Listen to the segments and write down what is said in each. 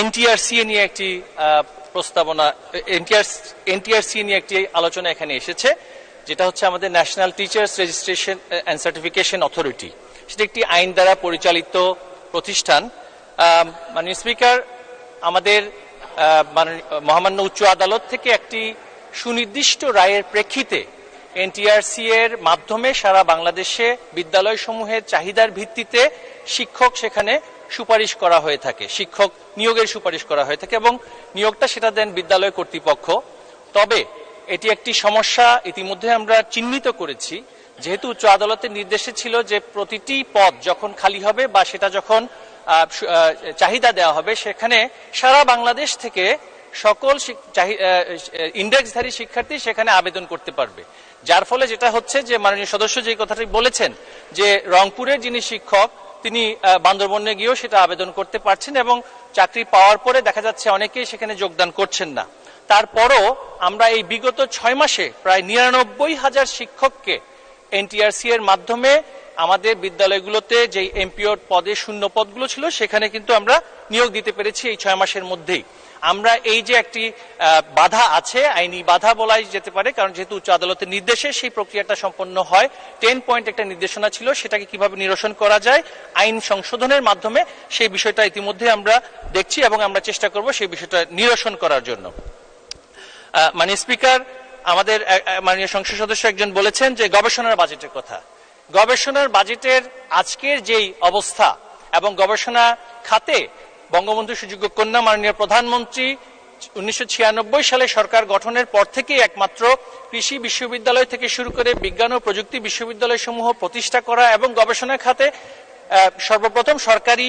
NTRC নিয়ে একটি প্রস্তাবনা এনটিআর এনটিআরসি নিয়ে একটি আলোচনা এখানে এসেছে, যেটা হচ্ছে আমাদের national teachers registration and certification authority সেটি একটি আইন দ্বারা পরিচালিত প্রতিষ্ঠান। মাননীয় স্পিকার, আমাদের মহামান্য উচ্চ আদালত থেকে একটি সুনির্দিষ্ট রায়ের প্রেক্ষিতে এনটিআরসি এর মাধ্যমে সারা বাংলাদেশে বিদ্যালয়সমূহের চাহিদার ভিত্তিতে শিক্ষক সেখানে সুপারিশ করা হয়ে থাকে। শিক্ষক নিয়োগের সুপারিশ করা হয়ে থাকে এবং নিয়োগটা সেটা দেন বিদ্যালয় কর্তৃপক্ষ। তবে এটি একটি সমস্যা ইতিমধ্যে আমরা চিহ্নিত করেছি। যেহেতু উচ্চ আদালতের নির্দেশে ছিল যে প্রতিটি পদ যখন খালি হবে বা সেটা যখন চাহিদা দেওয়া হবে, সেখানে সারা বাংলাদেশ থেকে সকল ইন্ডেক্সধারী শিক্ষার্থী সেখানে আবেদন করতে পারবে। যার ফলে যেটা হচ্ছে যে মাননীয় সদস্য যে কথাটি বলেছেন, যে রংপুরের যিনি শিক্ষক তিনি বান্দরবনে গিয়েও সেটা আবেদন করতে পারছেন এবং চাকরি পাওয়ার পরে দেখা যাচ্ছে অনেকেই সেখানে যোগদান করছেন না। তারপরও আমরা এই বিগত ছয় মাসে প্রায় নিরানব্বই হাজার শিক্ষককে এনটিআরসি এর মাধ্যমে আমাদের বিদ্যালয়গুলোতে যে এমপিওর পদে শূন্য পদগুলো ছিল, সেখানে কিন্তু আমরা নিয়োগ দিতে পেরেছি এই ছয় মাসের মধ্যেই। আমরা এই যে একটি বাধা আছে, আইনি বাধা বলাই যেতে পারে, কারণ যেহেতু উচ্চ আদালতের নির্দেশে সেই প্রক্রিয়াটা সম্পন্ন হয় টেন পয়েন্ট একটা নির্দেশনা ছিল, সেটাকে কীভাবে নিরসন করা যায়, আইন সংশোধনের মাধ্যমে সেই বিষয়টা ইতিমধ্যে আমরা দেখছি এবং আমরা চেষ্টা করব সেই বিষয়টা নিরসন করার জন্য। মাননীয় স্পিকার, আমাদের মাননীয় সংসদ সদস্য একজন বলেছেন যে গবেষণার বাজেটের কথা। গবেষণার বাজেটের আজকের যেই অবস্থা এবং গবেষণা খাতে বঙ্গবন্ধু সুযোগ্য কন্যা মাননীয় প্রধানমন্ত্রী উনিশশো ছিয়ানব্বই সালে সরকার গঠনের পর থেকেই একমাত্র কৃষি বিশ্ববিদ্যালয় থেকে শুরু করে বিজ্ঞান ও প্রযুক্তি বিশ্ববিদ্যালয় সমূহ প্রতিষ্ঠা করা এবং গবেষণা খাতে সর্বপ্রথম সরকারি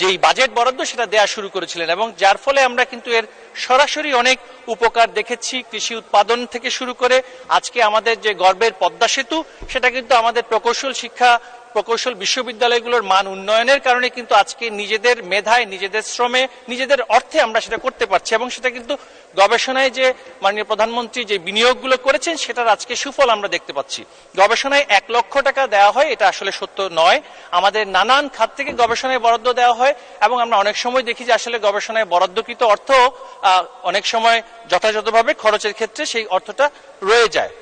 যেই বাজেট বরাদ্দ সেটা দেয়া শুরু করেছিলেন এবং যার ফলে আমরা কিন্তু এর সরাসরি অনেক উপকার দেখেছি কৃষি উৎপাদন থেকে শুরু করে। আজকে আমাদের যে গর্বের পদ্মা সেতু, সেটা কিন্তু আমাদের প্রকৌশল শিক্ষা প্রকৌশল বিশ্ববিদ্যালয়গুলোর মান উন্নয়নের কারণে কিন্তু আজকে নিজেদের মেধায়, নিজেদের শ্রমে, নিজেদের অর্থে আমরা সেটা করতে পারছি এবং সেটা কিন্তু গবেষণায় যে মাননীয় প্রধানমন্ত্রী যে বিনিয়োগগুলো করেছেন, সেটার আজকে সুফল আমরা দেখতে পাচ্ছি। গবেষণায় এক লক্ষ টাকা দেওয়া হয়, এটা আসলে সত্য নয়। আমাদের নানান খাত থেকে গবেষণায় বরাদ্দ দেওয়া হয় এবং আমরা অনেক সময় দেখি যে আসলে গবেষণায় বরাদ্দকৃত অর্থ অনেক সময় যথাযথভাবে খরচের ক্ষেত্রে সেই অর্থটা রয়ে যায়।